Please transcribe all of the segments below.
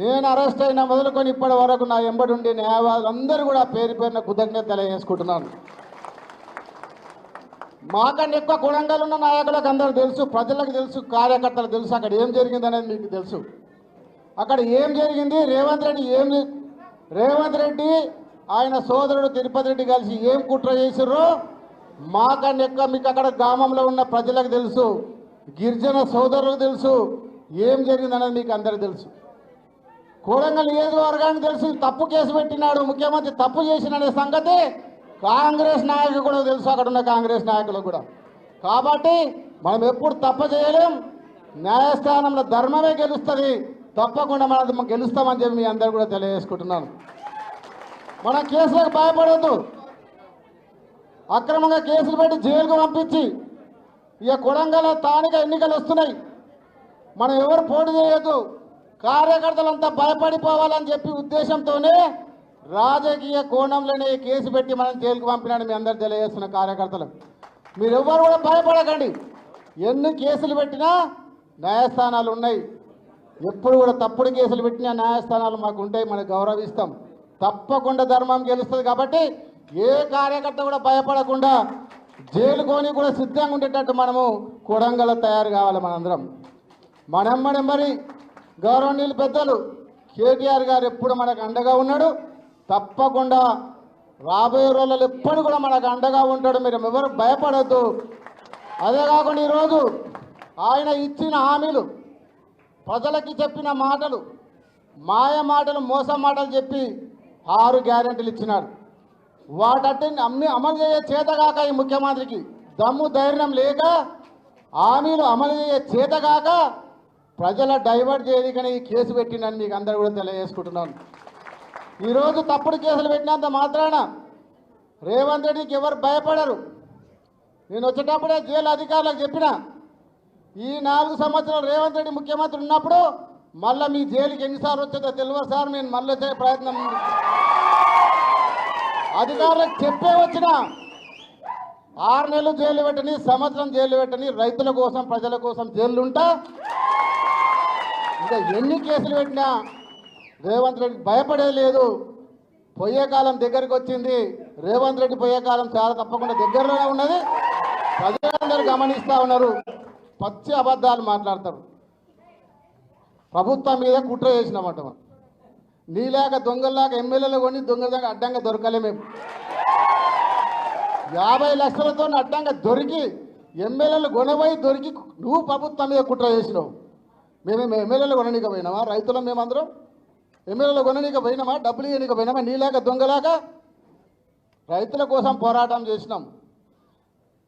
నేను అరెస్ట్ అయిన మొదలుకొని ఇప్పటి వరకు నా ఎంబడి న్యాయవాదులందరూ అందరూ కూడా పేరు పేరున కృతజ్ఞత తెలియజేసుకుంటున్నాను. మాకంటే ఎక్కువ గుణంగాలు ఉన్న నాయకులకు అందరూ తెలుసు ప్రజలకు తెలుసు కార్యకర్తలకు తెలుసు అక్కడ ఏం జరిగింది అనేది మీకు తెలుసు. అక్కడ ఏం జరిగింది రేవంత్ రెడ్డి ఏం రేవంత్ రెడ్డి ఆయన సోదరుడు తిరుపతి రెడ్డి కలిసి ఏం కుట్ర చేసిర్రో మాకంటే ఎక్కువ మీకు అక్కడ గ్రామంలో ఉన్న ప్రజలకు తెలుసు గిరిజన సోదరులకు తెలుసు ఏం జరిగింది అనేది మీకు అందరికీ తెలుసు. కోడంగల్ నియోజకవర్గానికి తెలుసు తప్పు కేసు పెట్టినాడు ముఖ్యమంత్రి తప్పు చేసిననే సంగతి కాంగ్రెస్ నాయకులు కూడా తెలుసు అక్కడ ఉన్న కాంగ్రెస్ నాయకులకు కూడా. కాబట్టి మనం ఎప్పుడు తప్ప చేయలేం న్యాయస్థానంలో ధర్మమే గెలుస్తుంది తప్పకుండా మనం గెలుస్తామని చెప్పి మీ అందరు కూడా తెలియజేసుకుంటున్నాను. మన కేసులకు భయపడద్దు. అక్రమంగా కేసులు పెట్టి జైలుకు పంపించి ఇక కొడంగల స్థానిక ఎన్నికలు వస్తున్నాయి. మనం ఎవరు పోటీ చేయొద్దు. కార్యకర్తలంతా భయపడిపోవాలని చెప్పి ఉద్దేశంతోనే రాజకీయ కోణంలోనే కేసు పెట్టి మనం జైలుకు పంపినాడు మీ అందరు తెలియజేస్తున్న కార్యకర్తలు. మీరెవ్వరు కూడా భయపడకండి. ఎన్ని కేసులు పెట్టినా న్యాయస్థానాలు ఉన్నాయి. ఎప్పుడు కూడా తప్పుడు కేసులు పెట్టినా న్యాయస్థానాలు మాకు ఉంటాయి మనం గౌరవిస్తాం. తప్పకుండా ధర్మం గెలుస్తుంది కాబట్టి ఏ కార్యకర్త కూడా భయపడకుండా జైలుకొని కూడా సిద్ధంగా ఉండేటట్టు మనము కొడంగల తయారు కావాలి మనందరం. మనమ్మడి మరి గౌరవనీయులు పెద్దలు కేటీఆర్ గారు ఎప్పుడు మనకు అండగా ఉన్నాడు? తప్పకుండా రాబోయే రోజులలో ఎప్పుడు కూడా మనకు అండగా ఉంటాడు మీరు ఎవరు భయపడద్దు. అదే కాకుండా ఈరోజు ఆయన ఇచ్చిన హామీలు ప్రజలకి చెప్పిన మాటలు మాయ మాటలు మోసం మాటలు చెప్పి ఆరు గ్యారెంటీలు ఇచ్చినాడు వాటన్ని అమ్మి అమలు చేయ చేతగాక ఈ ముఖ్యమంత్రికి దమ్ము ధైర్యం లేక హామీలు అమలు చేయ చేతగాక ప్రజల డైవర్ట్ చేయడానికి ఈ కేసు పెట్టిండని మీకు అందరూ కూడా తెలియజేసుకుంటున్నాను. ఈరోజు తప్పుడు కేసులు పెట్టినంత మాత్రాన రేవంత్ రెడ్డికి ఎవరు భయపడరు. నేను వచ్చేటప్పుడే జైలు అధికారులకు చెప్పిన ఈ నాలుగు సంవత్సరాలు రేవంత్ రెడ్డి ముఖ్యమంత్రి ఉన్నప్పుడు మళ్ళీ మీ జైలుకి ఎన్నిసార్లు వచ్చేదో తెలియదు సార్ నేను మళ్ళీ వచ్చే ప్రయత్నం అధికారులకు చెప్పే వచ్చిన ఆరు నెలలు జైలు పెట్టని సంవత్సరం జైలు పెట్టని రైతుల కోసం ప్రజల కోసం జైలు ఉంటా ఇంకా ఎన్ని కేసులు పెట్టినా రేవంత్ రెడ్డి భయపడేది లేదు. పోయే కాలం దగ్గరికి వచ్చింది. రేవంత్ రెడ్డి పోయే కాలం చాలా తప్పకుండా దగ్గరలోనే ఉన్నది. ప్రజలందరూ గమనిస్తూ ఉన్నారు. పచ్చి అబద్ధాలు మాట్లాడతారు. ప్రభుత్వం మీద కుట్ర చేసినామట మనం. నీలాగా దొంగల్లాగా ఎమ్మెల్యేలు కొని దొంగలాగా అడ్డంగా దొరకలే మేము. యాభై లక్షలతో అడ్డంగా దొరికి ఎమ్మెల్యేలు కొనబోయి దొరికి నువ్వు ప్రభుత్వం మీద కుట్ర చేసినావు. మేమేమి ఎమ్మెల్యేలు కొననీక పోయినామా రైతులం మేమందరం ఎమ్మెల్యేలు కొననీక పోయినామా డబ్బులు ఇవ్వనీక పోయినామా నీలాగా దొంగలాగా? రైతుల కోసం పోరాటం చేసినాం.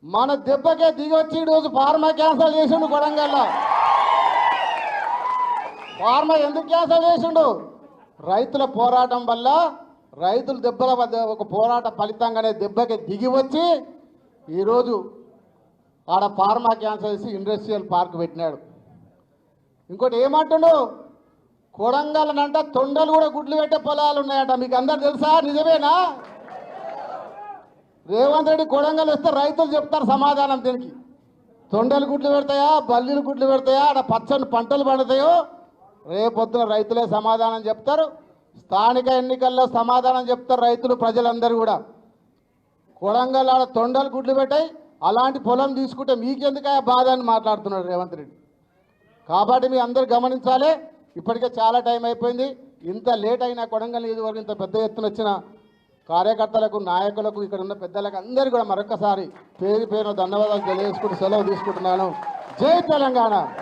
మన దెబ్బకే దిగొచ్చి ఈరోజు ఫార్మా క్యాన్సల్ చేసిండు కొడంగల్లో. ఫార్మా ఎందుకు క్యాన్సల్ చేసిండు? రైతుల పోరాటం వల్ల రైతుల దెబ్బల వద్ద ఒక పోరాట ఫలితంగానే దెబ్బకి దిగి వచ్చి ఈరోజు ఆడ ఫార్మా క్యాన్సర్ చేసి ఇండస్ట్రియల్ పార్క్ పెట్టినాడు. ఇంకోటి ఏమంటుండు కొడంగల్నంట తొండలు కూడా గుడ్లు పెట్టే పొలాలు ఉన్నాయట. మీకు అందరు తెలుసా? నిజమేనా? రేవంత్ రెడ్డి కొడంగల్ వస్తే రైతులు చెప్తారు సమాధానం దీనికి. తొండలు గుడ్లు పెడతాయా? బల్లీలు గుడ్లు పెడతాయా? ఆడ పచ్చని పంటలు పండుతాయో? రేపొద్దున రైతులే సమాధానం చెప్తారు. స్థానిక ఎన్నికల్లో సమాధానం చెప్తారు రైతులు ప్రజలందరూ కూడా. కొడంగల్ ఆడ తొండలు గుడ్లు పెట్టాయి. అలాంటి పొలం తీసుకుంటే మీకెందుకు బాధ అని మాట్లాడుతున్నాడు రేవంత్ రెడ్డి. కాబట్టి మీ అందరు గమనించాలి. ఇప్పటికే చాలా టైం అయిపోయింది. ఇంత లేట్ అయినా కొడంగల్ నియోజకవర్గం ఇంత పెద్ద ఎత్తున వచ్చిన కార్యకర్తలకు నాయకులకు ఇక్కడ ఉన్న పెద్దలకు అందరికీ కూడా మరొకసారి పేరు పేరు ధన్యవాదాలు తెలియజేసుకుంటూ సెలవు తీసుకుంటున్నాను. జై తెలంగాణ!